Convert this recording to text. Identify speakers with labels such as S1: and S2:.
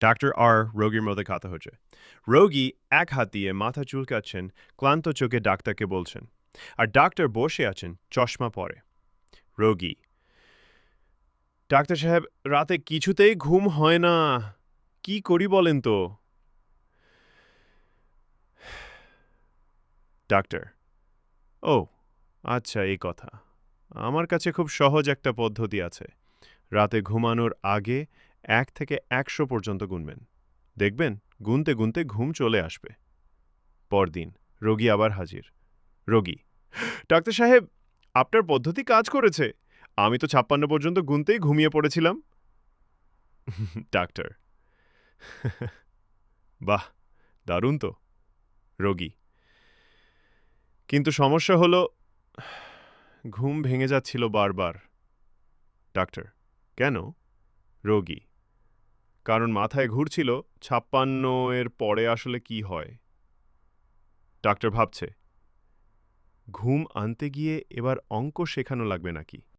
S1: Doctor আর রোগীর মধ্যে কথা হচ্ছে রোগী এক হাত দিয়ে মাথা চুলকাচ্ছেন ক্লান্ত চোখে ডাক্তারকে বলছেন আর ডাক্তার বসে আছেন চশমা পরে রোগী ডাক্তার সাহেব রাতে কিছুতেই ঘুম হয় না কি করি বলেন তো ডাক্তার ও আচ্ছা এই কথা আমার কাছে খুব সহজ একটা পদ্ধতি আছে রাতে ঘুমানোর আগে এক থেকে একশো পর্যন্ত গুনবেন। দেখবেন গুনতে গুনতে ঘুম চলে আসবে। পরদিন রোগী আবার হাজির। রোগী, ডাক্তার সাহেব, আপনার পদ্ধতি কাজ করেছে। আমি তো ছাপ্পান্ন পর্যন্ত গুনতেই ঘুমিয়ে পড়েছিলাম। ডাক্তার, বাহ, দারুণ তো। রোগী, কিন্তু সমস্যা হলো, ঘুম ভেঙে যাচ্ছিল বারবার। ডাক্তার, কেন? রোগী কারণ মাথায় ঘুরছিল ছাপ্পান্ন এর পরে আসলে কি হয়? ডাক্তার ভাবছে, ঘুম আনতে গিয়ে এবার অঙ্ক শেখানো লাগবে নাকি?